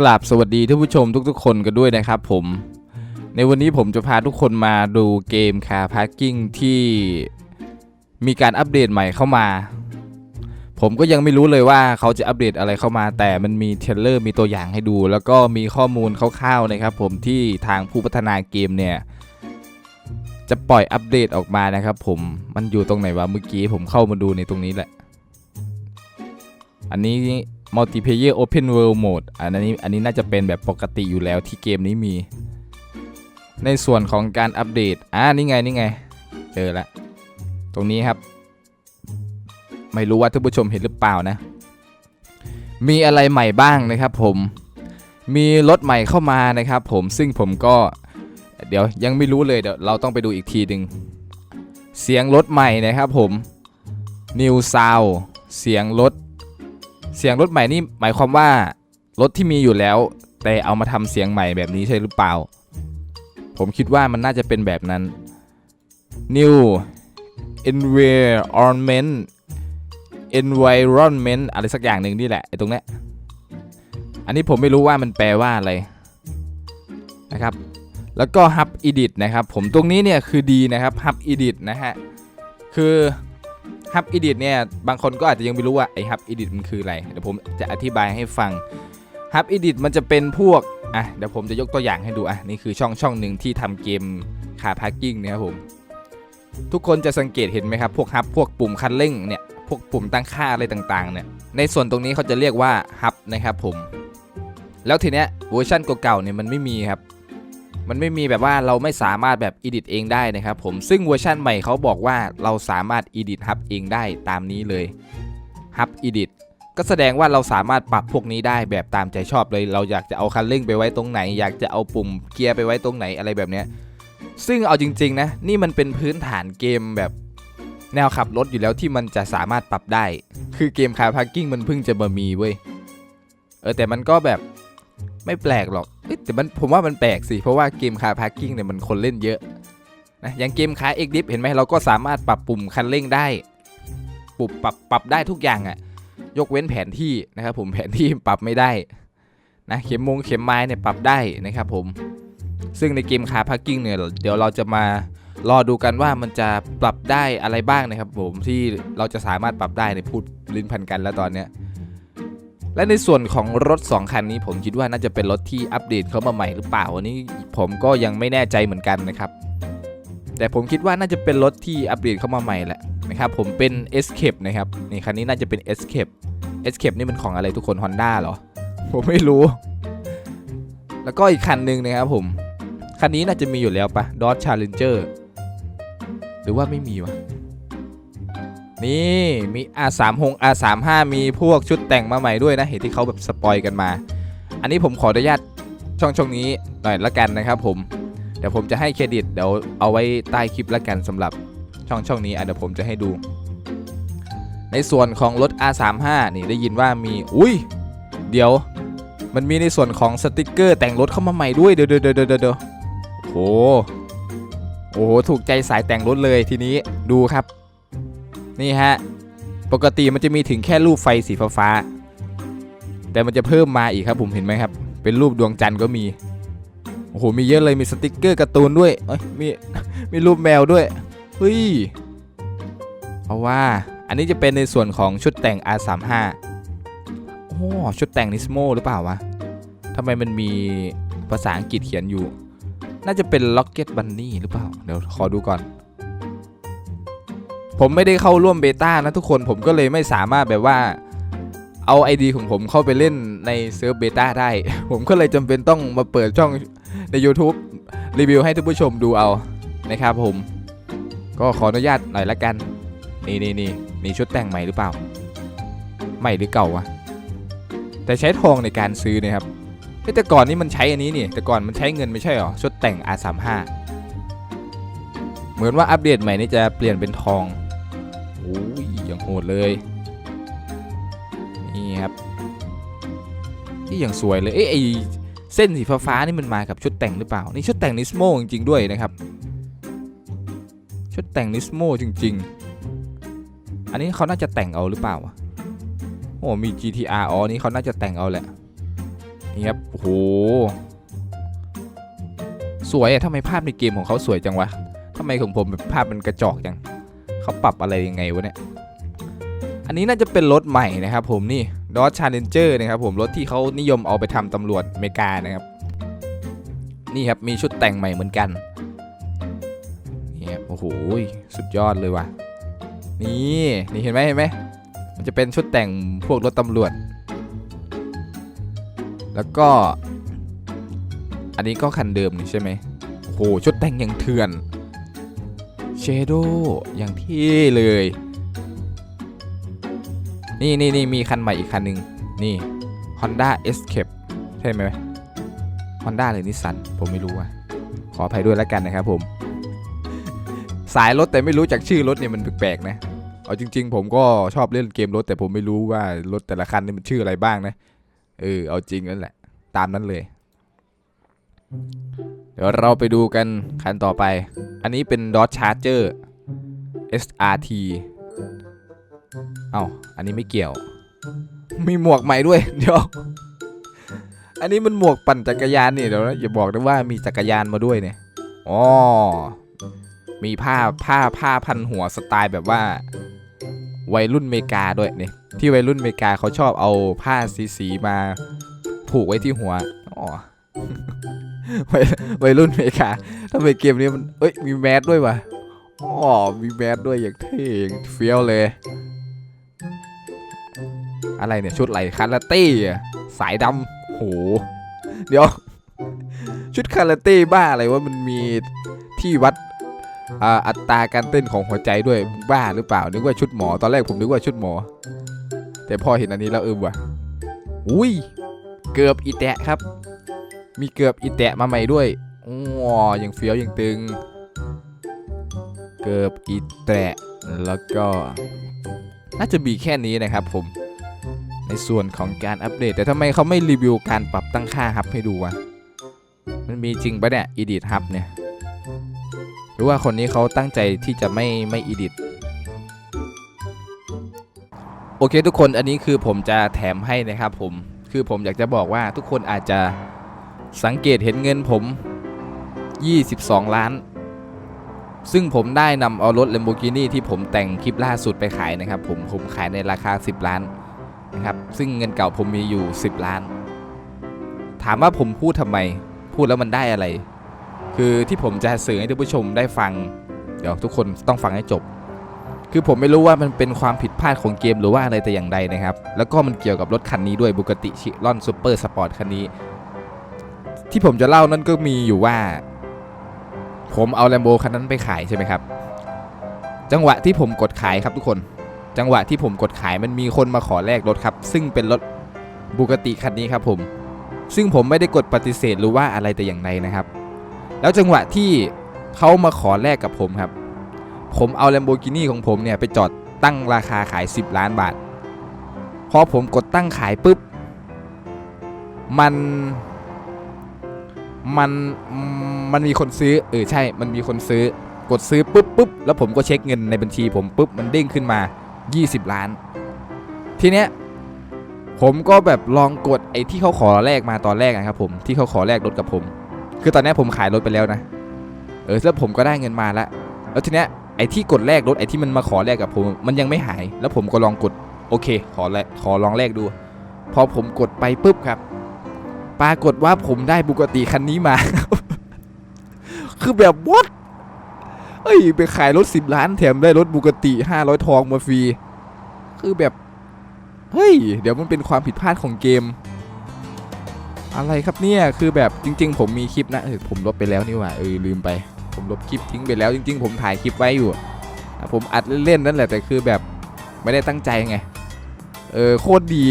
กราบสวัสดีท่านผู้ชมทุกๆ คนกันด้วยนะครับผม ในวันนี้ผมจะพาทุกคนมาดูเกม Car Parking ที่มีการอัปเดตใหม่เข้ามา ผมก็ยังไม่รู้เลยว่าเขาจะอัปเดตอะไรเข้ามา แต่มันมีเทเลอร์มีตัวอย่างให้ดู แล้วก็มีข้อมูลคร่าวๆนะครับผมที่ทางผู้พัฒนาเกมเนี่ย จะปล่อยอัปเดตออกมานะครับผมมันอยู่ตรงไหนวะเมื่อกี้ผมเข้ามาดูในตรงนี้แหละ อันนี้ multiplayer open world mode อันนี้อันนี้น่าจะเป็นแบบปกติอยู่แล้วที่เกมนี้มี ในส่วนของการอัปเดตอ่านี่ไงนี่ไงเจอละตรงนี้ครับ ไม่รู้ว่าท่านผู้ชมเห็นหรือเปล่านะ มีอะไรใหม่บ้างนะครับผมมีรถใหม่เข้ามานะครับผมซึ่งผมก็เดี๋ยวยังไม่รู้เลยเดี๋ยวเราต้องไปดูอีกทีหนึ่งเสียงรถใหม่นะครับผม New Sound เสียงรถ เสียงรถใหม่นี่หมายความว่ารถที่มีอยู่แล้ว แต่เอามาทำเสียงใหม่แบบนี้ใช่หรือเปล่า ผมคิดว่ามันน่าจะเป็นแบบนั้น New Environment Environment อะไรสักอย่างหนึ่งนี่แหละไอ้ตรงเนี้ยอันนี้ผมไม่รู้ว่ามันแปลว่าอะไรนะครับ แล้วก็ Hub Edit นะครับ ผมตรงนี้เนี่ยคือดีนะครับ Hub Edit นะฮะ คือ Hub Edit เนี่ยบางคนก็อาจจะยังไม่รู้ว่าไอ้ Hub Edit มันคืออะไรเดี๋ยวผมจะอธิบายให้ฟัง Hub Edit มันจะเป็นพวกอะเดี๋ยวผมจะยกตัวอย่างให้ดูอะนี่คือช่องช่องหนึ่งที่ทำเกม Car Parking เนี่ยครับผมทุกคนจะสังเกตเห็นไหมครับ พวก Hub พวกปุ่มคันเร่งเนี่ยพวกปุ่มตั้งค่าอะไรต่างๆเนี่ยในส่วนตรงนี้เขาจะเรียกว่า Hub นะครับผมแล้วทีเนี้ยเวอร์ชันเก่าๆเนี่ยมันไม่มีครับ มันไม่มีแบบว่าเราไม่สามารถแบบ edit เองได้นะครับผมซึ่งเวอร์ชันใหม่เขาบอกว่าเราสามารถ edit hub เองได้ตามนี้เลย hub edit ก็แสดงว่าเราสามารถปรับพวกนี้ได้แบบตามใจชอบเลย เราอยากจะเอาคันเร่งไปไว้ตรงไหน อยากจะเอาปุ่มเกียร์ไปไว้ตรงไหนอะไรแบบเนี้ยซึ่งเอาจริงๆนะนี่มันเป็นพื้นฐานเกมแบบแนวขับรถอยู่แล้วที่มันจะสามารถปรับได้ คือเกม car parking มันเพิ่งจะมามีเว้ย เออแต่มันก็แบบไม่แปลกหรอก เอ้ยแต่มันผมว่ามันแปลกสิ เพราะว่าเกมคาร์พาร์กิ้งเนี่ยมันคนเล่นเยอะนะอย่างเกมคาร์เอ็กดิฟเห็นไหมเราก็สามารถปรับปุ่มคันเร่งได้ปรับปรับปรับได้ทุกอย่างอะ่ะยกเว้นแผนที่นะครับผมแผนที่ปรับไม่ได้นะเข็มมงเข็มไม้เนี่ยปรับได้นะครับผมซึ่งในเกมคาร์พาร์กิ้งเนี่ยเดี๋ยวเราจะมารอดูกันว่ามันจะปรับได้อะไรบ้างนะครับผมที่เราจะสามารถปรับได้ในพูดลิ้นพันกันแล้วตอนเนี้ย และในส่วนของรถ 2 คันนี้ผมคิดว่าน่าจะเป็นรถที่อัปเดตเข้ามาใหม่หรือเปล่าอันนี้ผมก็ยังไม่แน่ใจเหมือนกันนะครับ แต่ผมคิดว่าน่าจะเป็นรถที่อัปเดตเข้ามาใหม่แหละนะครับผมเป็น Escape นะครับนี่คันนี้น่าจะเป็น Escape Escape นี่มันของอะไรทุกคน Honda เหรอ ผมไม่รู้ แล้วก็อีกคันหนึ่งนะครับผม คันนี้น่าจะมีอยู่แล้วปะ Dodge Challenger หรือว่าไม่มีวะ นี่มี R36 R35 มีพวกชุดแต่งมาใหม่ด้วยนะ เห็นที่เขาแบบสปอยกันมา อันนี้ผมขออนุญาตช่องช่องนี้หน่อยละกันนะครับผม เดี๋ยวผมจะให้เครดิตเดี๋ยวเอาไว้ใต้คลิปละกันสำหรับช่องช่องนี้อะเดี๋ยวผมจะให้ดู ในส่วนของรถ R35 นี่ได้ยินว่ามีอุ้ย เดี๋ยว มันมีในส่วนของสติกเกอร์แต่งรถเข้ามาใหม่ด้วยเดี๋ยวเดี๋ยวเดี๋ยวเดี๋ยวเดี๋ยวโอ้โหโอ้โหถูกใจสายแต่งรถเลยทีนี้ดูครับ นี่ฮะ ปกติมันจะมีถึงแค่รูปไฟสีฟ้าๆแต่มันจะเพิ่มมาอีกครับผมเห็นไหมครับ เป็นรูปดวงจันทร์ก็มี โอ้โห มีเยอะเลย มีสติกเกอร์การ์ตูนด้วย เอ้ย มี มีรูปแมวด้วย เฮ้ย เอาว่า อันนี้จะเป็นในส่วนของชุดแต่ง R35 โอ้ ชุดแต่งนิสโมหรือเปล่าวะทำไมมันมีภาษาอังกฤษเขียนอยู่ น่าจะเป็น Rocket Bunny หรือเปล่า เดี๋ยวขอดูก่อน ผมไม่ได้เข้าร่วมเบต้านะทุกคนผมก็เลยไม่สามารถแบบว่าเอา ID ของผมเข้าไปเล่นในเซิร์ฟเบต้าได้ ผมก็เลยจำเป็นต้องมาเปิดช่องใน YouTube รีวิวให้ทุกผู้ชมดูเอานะครับผม ก็ขออนุญาตหน่อยละกัน นี่นี่นี่นี่ชุดแต่งใหม่หรือเปล่า ใหม่หรือเก่าวะ แต่ใช้ทองในการซื้อนะครับแต่ก่อนนี่มันใช้อันนี้นี่ แต่ก่อนมันใช้เงินไม่ใช่หรอชุดแต่ง R35 เหมือนว่าอัปเดตใหม่นี่จะเปลี่ยนเป็นทอง อย่างโหดเลย นี่ครับที่อย่างสวยเลยเอ๊ะไอเส้นสีฟ้าๆนี่มันมากับชุดแต่งหรือเปล่า นี่ชุดแต่งนิสโมจริงๆด้วยนะครับ ชุดแต่งนิสโมจริง ๆ อันนี้เขาน่าจะแต่งเอาหรือเปล่าโอ้มี GTR อ๋อนี่เขาน่าจะแต่งเอาแหละ นี่ครับโอ้โหสวยอะทำไมภาพในเกมของเขาสวยจังวะทำไมของผมแบบภาพมันกระจอกจัง เขาปรับอะไรยังไงวะเนี่ย อันนี้น่าจะเป็นรถใหม่นะครับผมนี่ Dodge Challenger นะครับผมรถที่เขานิยมเอาไปทำตำรวจอเมริกานะครับ นี่ครับมีชุดแต่งใหม่เหมือนกัน นี่ครับโอ้โหสุดยอดเลยว่ะ นี่นี่เห็นไหมเห็นไหมมันจะเป็นชุดแต่งพวกรถตำรวจ แล้วก็ อันนี้ก็คันเดิมนี่ใช่ไหมโอ้โหชุดแต่งอย่างเถื่อน เชโดอย่างเท่เลย นี่นี่นี่มีคันใหม่อีกคันหนึ่งนี่ Honda Escape ใช่ไหม Honda หรือนิสสันผมไม่รู้อะขออภัยด้วยแล้วกันนะครับผม สายรถแต่ไม่รู้จากชื่อรถเนี่ยมันแปลกๆนะเอาจริง ๆ ผมก็ชอบเล่นเกมรถแต่ผมไม่รู้ว่ารถแต่ละคันนี่มันชื่ออะไรบ้างนะเออเอาจริงนั่นแหละ ตามนั้นเลย เดี๋ยวเราไปดูกันคันต่อไป อันนี้เป็น Dodge Charger SRT เอ้า อันนี้ไม่เกี่ยว มีหมวกใหม่ด้วย เดี๋ยว อันนี้มันหมวกปั่นจักรยานนี่เดี๋ยวนะอย่าบอกนะว่ามีจักรยานมาด้วยเนี่ย อ๋อ มีผ้าผ้าผ้าพันหัวสไตล์แบบว่า วัยรุ่นเมกาด้วยเนี่ยที่วัยรุ่นเมกาเขาชอบเอาผ้าสีสีมาผูกไว้ที่หัว อ๋อ วัยรุ่นเมกาทำไมเกมนี้มันเอ้ยมีแมสด้วยวะอ๋อมีแมสด้วยอย่างเท่เฟี้ยวเลย อะไรเนี่ยชุดไหลคาราเต้สายดำโห เดี๋ยว ชุดคาราเต้บ้าอะไรว่ามันมีที่วัดอัตราการเต้นของหัวใจด้วยบ้าหรือเปล่า นึกว่าชุดหมอ ตอนแรกผมนึกว่าชุดหมอ แต่พอเห็นอันนี้แล้วเออว่ะ อุ้ย เกือบอีแตะครับ มีเกือบอีแตะมาใหม่ด้วยอ้อยังเฟี้ยวยังตึง เกือบอีแตะแล้วก็ น่าจะมีแค่นี้นะครับผม ในส่วนของการอัปเดต แต่ทำไมเขาไม่รีวิวการปรับตั้งค่าฮับให้ดูวะ มันมีจริงปะเนี่ย edit hub เนี่ย หรือว่าคนนี้เขาตั้งใจที่จะไม่ไม่ edit โอเคทุกคนอันนี้คือผมจะแถมให้นะครับผม คือผมอยากจะบอกว่าทุกคนอาจจะ สังเกตเห็นเงินผม 22 ล้าน ซึ่งผมได้นำเอารถ Lamborghini ที่ผมแต่งคลิปล่าสุดไปขายนะครับ ผมผมขายในราคา 10 ล้านนะครับ ซึ่งเงินเก่าผมมีอยู่ 10 ล้าน ถามว่าผมพูดทำไม พูดแล้วมันได้อะไร คือที่ผมจะสื่อให้ท่านผู้ชมได้ฟัง เดี๋ยวทุกคนต้องฟังให้จบ คือผมไม่รู้ว่ามันเป็นความผิดพลาดของเกมหรือว่าอะไรแต่อย่างใดนะครับ แล้วก็มันเกี่ยวกับรถคันนี้ด้วยบุกติชิลอนซูเปอร์สปอร์ตคันนี้ ที่ผมจะเล่านั่นก็มีอยู่ว่า ผมเอาแลมโบคันนั้นไปขายใช่ไหมครับ จังหวะที่ผมกดขายครับทุกคน จังหวะที่ผมกดขายมันมีคนมาขอแลกรถครับ ซึ่งเป็นรถบุกติคันนี้ครับผม ซึ่งผมไม่ได้กดปฏิเสธหรือว่าอะไรแต่อย่างใดนะครับ แล้วจังหวะที่เขามาขอแลกกับผมครับ ผมเอา Lamborghini ของผมเนี่ยไปจอดตั้งราคาขาย 10 ล้านบาท พอผมกดตั้งขายปุ๊บ มัน มันมันมีคนซื้อเออใช่ มันมีคนซื้อกดซื้อปุ๊บปุ๊บแล้วผมก็เช็คเงินในบัญชีผมปุ๊บมันเด้งขึ้นมา 20 ล้าน ทีเนี้ยผมก็แบบลองกดไอ้ที่เขาขอแลกมาตอนแรกนะครับผมที่เขาขอแลกรถกับผม คือตอนนี้ผมขายรถไปแล้วนะ เออแล้วผมก็ได้เงินมาแล้ว แล้วทีเนี้ยไอ้ที่กดแลกรถไอ้ที่มันมาขอแลกกับผม มันยังไม่หาย แล้วผมก็ลองกดโอเค ขอแลกขอลองแลกดู พอผมกดไปปุ๊บครับ ปรากฏว่าผมได้บุกติคันนี้มา คือแบบวัดเอ้ยไปขายรถสิบล้านแถมได้รถบุกติห้าร้อยทองมาฟรี คือแบบ เฮ้ย เดี๋ยวมันเป็นความผิดพลาดของเกม อะไรครับเนี่ย คือแบบจริง ๆ ผมมีคลิปนะเออผมลบไปแล้วนี่หว่าเออลืมไป ผมลบคลิปทิ้งไปแล้วจริง ๆ ผมถ่ายคลิปไว้อยู่ ผมอัดเล่นๆนั่นแหละแต่คือแบบไม่ได้ตั้งใจไง เออโคตรดี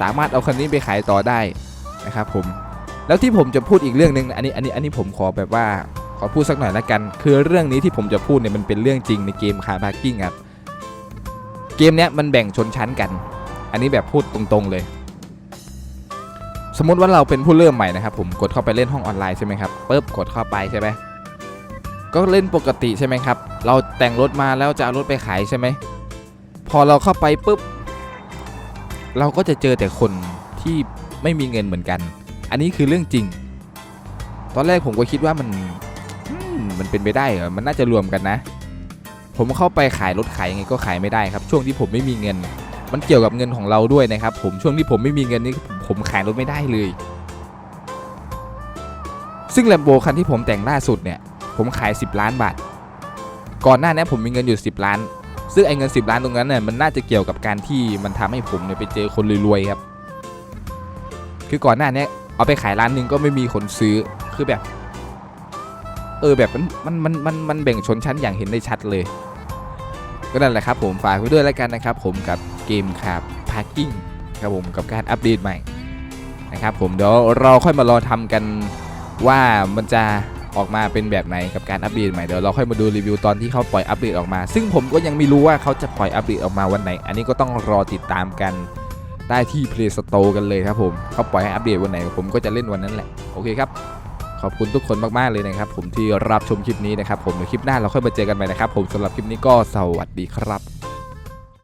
สามารถเอาคันนี้ไปขายต่อได้ นะครับผมแล้วที่ผมจะพูดอีกเรื่องหนึ่งนะอันนี้อันนี้อันนี้ผมขอแบบว่าขอพูดสักหน่อยละกัน คือเรื่องนี้ที่ผมจะพูดเนี่ยมันเป็นเรื่องจริงในเกมคาร์พาร์กิ้งครับเกมเนี้ยมันแบ่งชนชั้นกัน อันนี้แบบพูดตรงๆเลย สมมติว่าเราเป็นผู้เริ่มใหม่นะครับผมกดเข้าไปเล่นห้องออนไลน์ใช่ไหมครับปุ๊บกดเข้าไปใช่ไหมก็เล่นปกติใช่ไหมครับ เราแต่งรถมาแล้วจะเอารถไปขายใช่ไหม พอเราเข้าไปปุ๊บ เราก็จะเจอแต่คนที่ ไม่มีเงินเหมือนกัน อันนี้คือเรื่องจริง ตอนแรกผมก็คิดว่ามันมันเป็นไปได้เหรอมันน่าจะรวมกันนะ ผมเข้าไปขายรถขายยังไงก็ขายไม่ได้ครับ ช่วงที่ผมไม่มีเงิน มันเกี่ยวกับเงินของเราด้วยนะครับ ผมช่วงที่ผมไม่มีเงินนี่ผมขายรถไม่ได้เลย ซึ่งแลมโบคันที่ผมแต่งล่าสุดเนี่ย ผมขาย 10 ล้านบาท ก่อนหน้านี้ผมมีเงินอยู่ 10 ล้าน ซึ่งไอ้เงิน 10 ล้านตรงนั้นเนี่ยมันน่าจะเกี่ยวกับการที่มันทำให้ผมเนี่ยไปเจอคนรวยๆครับ คือก่อนหน้านี้เอาไปขายร้านหนึงก็ไม่มีคนซื้อคือแบบ เออแบบมันมันมันมันแบ่งชนชั้นอย่างเห็นได้ชัดเลย ก็นั่นแหละครับผมฝากไว้ด้วยแล้วกันนะครับ ผมกับเกมครับพาร์กิ้งครับผมกับการอัปเดตใหม่นะครับผมเดี๋ยวเราค่อยมารอทำกันว่ามันจะออกมาเป็นแบบไหนกับการอัปเดตใหม่เดี๋ยวเราค่อยมาดูรีวิวตอนที่เขาปล่อยอัปเดตออกมา ซึ่งผมก็ยังไม่รู้ว่าเขาจะปล่อยอัปเดตออกมาวันไหน อันนี้ก็ต้องรอติดตามกัน ได้ที่ Play Store กันเลยครับผมเขาปล่อยให้อัปเดตวันไหนผมก็จะเล่นวันนั้นแหละ โอเคครับ ขอบคุณทุกคนมาก ๆ เลยนะครับ ผมที่รับชมคลิปนี้นะครับ ผมในคลิปหน้าเราค่อยมาเจอกันใหม่นะครับ ผมสำหรับคลิปนี้ก็สวัสดีครับ